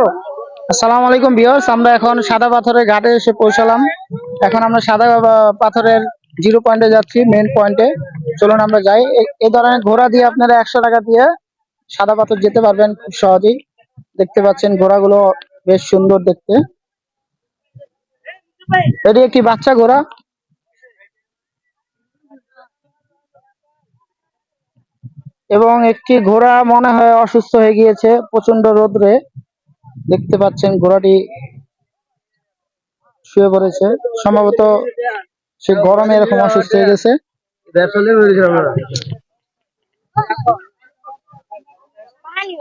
করো আসসালামু আলাইকুম বিয়ার্স আমরা এখন সাদা পাথরের ঘাটে এসে পৌঁছালাম। এখন আমরা সাদা পাথরের জিরো পয়েন্টে যাচ্ছি মেন পয়েন্টে চলুন আমরা যাই। এই ধরনের ঘোড়া দিয়ে আপনারা একশো টাকা দিয়ে সাদা পাথর যেতে পারবেন খুব সহজেই। দেখতে পাচ্ছেন ঘোড়াগুলো বেশ সুন্দর দেখতে। এটি একটি বাচ্চা ঘোড়া। এবং একটি ঘোড়া মনে হয় অসুস্থ হয়ে গিয়েছে প্রচণ্ড রোদ্রে। দেখতে পাচ্ছেন ঘোড়াটি শুয়ে পড়েছে। সম্ভবত সে গরমে এরকম অসুস্থ হয়ে গেছে।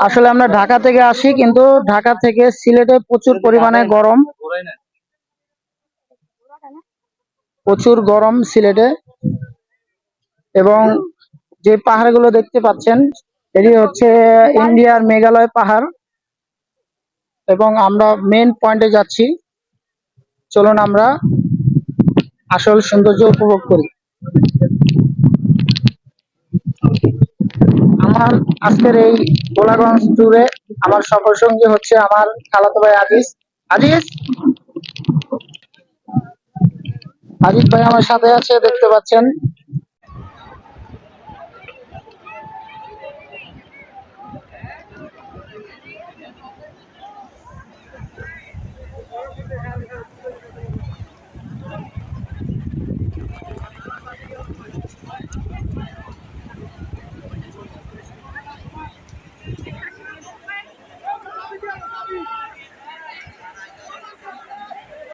আসলে আমরা ঢাকা থেকে আসি, কিন্তু ঢাকা থেকে সিলেটে প্রচুর পরিমাণে গরম। প্রচুর গরম সিলেটে। এবং যে পাহাড়গুলো দেখতে পাচ্ছেন, এটি হচ্ছে ইন্ডিয়ার মেঘালয় পাহাড়। এবং আমরা মেন পয়েন্টে যাচ্ছি। চলুন আমরা আসল সৌন্দর্য উপভোগ করি। আমার আজকের এই গোলাগঞ্জ ট্যুরে আমার সফর সঙ্গী হচ্ছে আমার খালাতো ভাই আজিজ। আজিজ? আজিজ ভাই আমার সাথে আছে, দেখতে পাচ্ছেন। rather have her